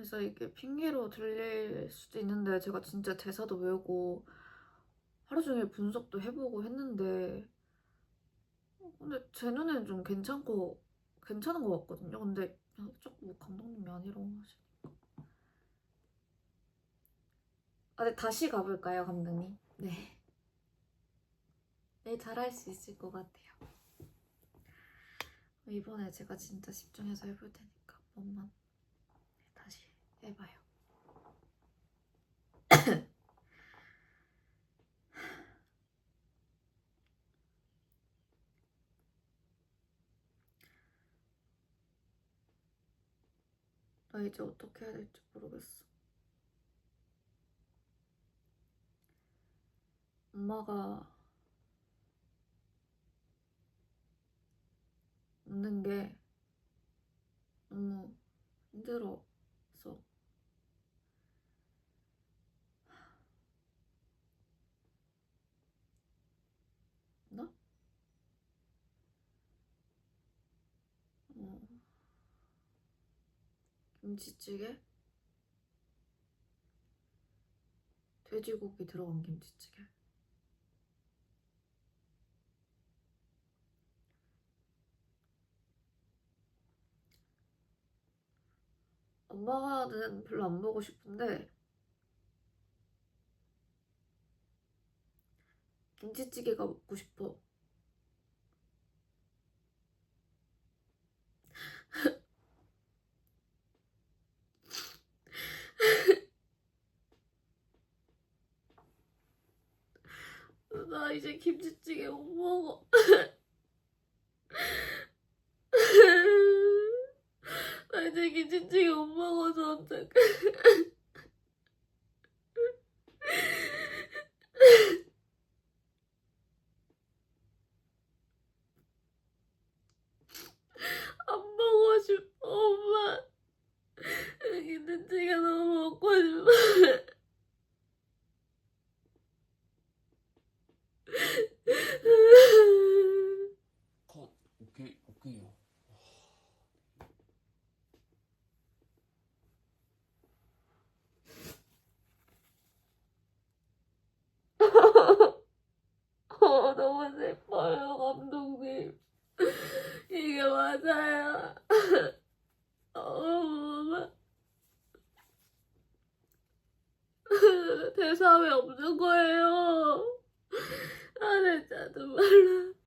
그래서 이게 핑계로 들릴 수도 있는데 제가 진짜 대사도 외우고 하루 종일 분석도 해보고 했는데 어, 근데 제 눈에는 좀 괜찮고 괜찮은 것 같거든요. 근데 그냥 자꾸 감독님이 아니라고 하시니까. 아, 네, 다시 가볼까요, 감독님? 네. 네, 잘할 수 있을 것 같아요. 이번에 제가 진짜 집중해서 해볼 테니까 한 번만 네, 다시 해봐요. 나 이제 어떻게 해야 될지 모르겠어. 엄마가 웃는 게 너무 힘들어서 나? 어, 김치찌개? 돼지고기 들어간 김치찌개. 엄마는 별로 안 보고 싶은데 김치찌개가 먹고 싶어. 나 이제 김치찌개 못 먹어. 나 이제 김치찌개 못 먹어서 어떡해. 안 먹고 싶어, 엄마. 김치찌개 너무 먹고 싶어. 컷 오케이 오케이요 어, 너무 슬퍼요, 감독님. 이게 맞아요. 어, 대사 왜 없는 거예요? 아, 진짜 눈물 나.